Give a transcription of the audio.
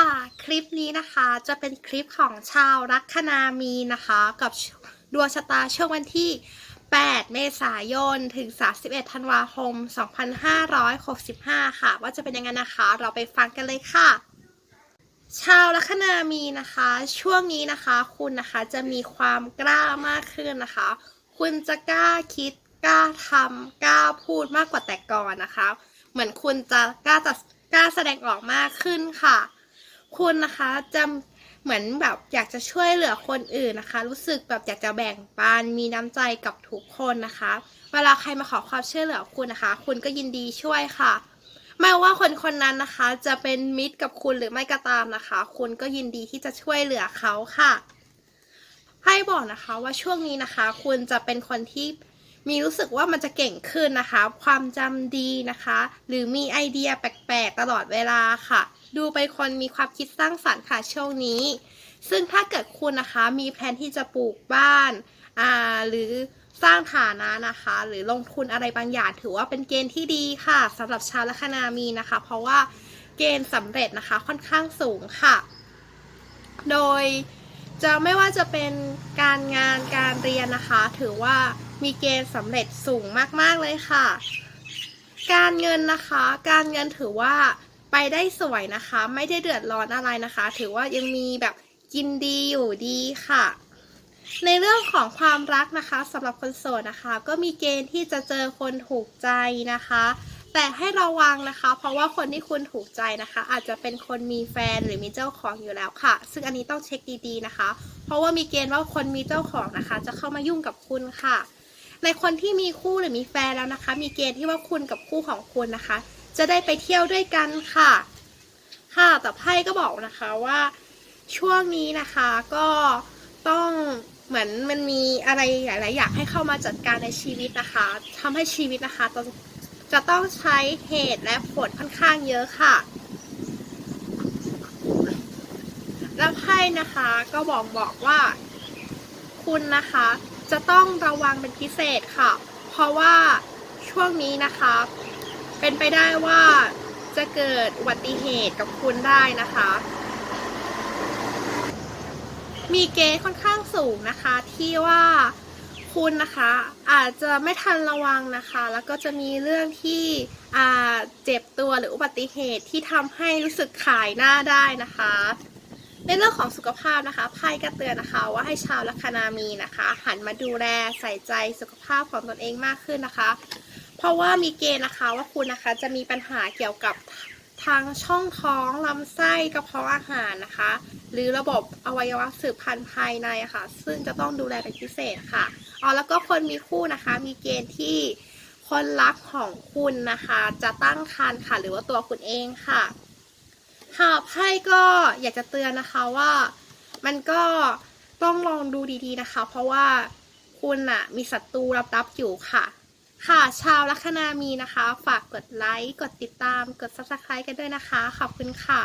ค่ะคลิปนี้นะคะจะเป็นคลิปของชาวลัคนามีนะคะ กับดวงชะตาช่วงวันที่ 8 เมษายน ถึง 31 ธันวาคม 2565 ค่ะ ว่าจะเป็นยังไงนะคะ เราไปฟังกันเลยค่ะ ชาวลัคนามีนะคะ ช่วงนี้นะคะ คุณนะคะจะมีความกล้ามากขึ้นนะคะ คุณจะกล้าคิดกล้าทำกล้าพูดมากกว่าแต่ก่อนนะคะ เหมือนคุณจะกล้าจะกล้าแสดงออกมากขึ้นค่ะ คุณนะคะจะเหมือนแบบอยากจะช่วยเหลือคนอื่นนะคะ รู้สึกแบบอยากจะแบ่งปันมีน้ำใจกับทุกคนนะคะ เวลาใครมาขอความช่วยเหลือคุณนะคะ คุณก็ยินดีช่วยค่ะ ไม่ว่าคนคนนั้นนะคะ จะเป็นมิตรกับคุณหรือไม่ก็ตามนะคะ คุณก็ยินดีที่จะช่วยเหลือเขาค่ะให้บอกนะคะว่าช่วงนี้นะคะ คุณจะเป็นคนที่มีรู้สึกว่ามันจะเก่งขึ้นนะคะ ความจำดีนะคะ หรือมีไอเดียแปลกๆตลอดเวลาค่ะ ดูเป็นคนมีความคิดสร้างสรรค์ค่ะช่วงนี้ ซึ่งถ้าเกิดคุณนะคะมีแผนที่จะปลูกบ้านอ่าหรือสร้างฐานะนะคะ หรือลงทุนอะไรบางอย่างถือว่าเป็นเกณฑ์ที่ดีค่ะสำหรับชาวลัคนามีนะคะ เพราะว่าเกณฑ์สำเร็จนะคะค่อนข้างสูงค่ะ โดยจะไม่ว่าจะเป็นการงานการเรียนนะคะ ถือว่ามีเกณฑ์สำเร็จสูงมาก ๆ เลยค่ะ การเงินนะคะ การเงินถือว่า ไปได้สวยนะคะ ไม่ได้เดือดร้อนอะไรนะคะ ถือว่ายังมีแบบกินดีอยู่ดีค่ะ ในเรื่องของความรักนะคะสำหรับคนโสดนะคะ ก็มีเกณฑ์ที่จะเจอคนถูกใจนะคะ แต่ให้ระวังนะคะ เพราะว่าคนที่คุณถูกใจนะคะ อาจจะเป็นคนมีแฟนหรือมีเจ้าของอยู่แล้วค่ะ ซึ่งอันนี้ต้องเช็คดีๆนะคะ เพราะว่ามีเกณฑ์ว่าคนมีเจ้าของนะคะ จะเข้ามายุ่งกับคุณค่ะ ในคนที่มีคู่หรือมีแฟนแล้วนะคะ มีเกณฑ์ที่ว่าคุณกับคู่ของคุณนะคะ จะได้ไปเที่ยวด้วยกันค่ะ ค่ะแต่ไพ่ก็บอกนะคะว่าช่วงนี้นะคะก็ต้องเหมือนมันมีอะไรหลาย ๆ อย่างให้เข้ามาจัดการในชีวิตนะคะทำให้ชีวิตนะคะจะจะต้องใช้เหตุและผลค่อนข้างเยอะค่ะ แล้วไพ่นะคะก็บอกบอกว่า คุณนะคะจะต้องระวังเป็นพิเศษค่ะ เพราะว่าช่วงนี้นะคะ เป็นไปได้ว่าจะเกิดอุบัติเหตุกับคุณได้นะคะ มีเกณฑ์ค่อนข้างสูงนะคะ ที่ว่าคุณนะคะ อาจจะไม่ทันระวังนะคะ แล้วก็จะมีเรื่องที่อ่าเจ็บตัวหรืออุบัติเหตุที่ทำให้รู้สึกขายหน้าได้นะคะในเรื่องของสุขภาพนะคะไพ่ก็เตือนนะคะว่าให้ชาวลัคนามีนะคะ หันมาดูแลใส่ใจสุขภาพของตนเองมากขึ้นนะคะ เพราะว่ามีเกณฑ์นะคะว่าคุณนะคะจะมีปัญหาเกี่ยวกับทางช่องท้องลำไส้กระเพาะอาหารนะคะ หรือระบบอวัยวะสืบพันธุ์ภายในะค่ะ ซึ่งจะต้องดูแลเป็นพิเศษค่ะอ๋อแล้วก็คนมีคู่นะคะ มีเกณฑ์ที่คนรักของคุณนะคะ จะตั้งครรภ์ค่ะ หรือว่าตัวคุณเองค่ะค่ะไพ่ก็อยากจะเตือนนะคะว่ามันก็ต้องลองดูดีๆนะคะ เพราะว่าคุณอะมีศัตรูรับๆอยู่ค่ะ ค่ะ ชาวลัคนามีนะคะ ฝากกดไลค์ กดติดตาม กด subscribe กันด้วยนะคะ ขอบคุณค่ะ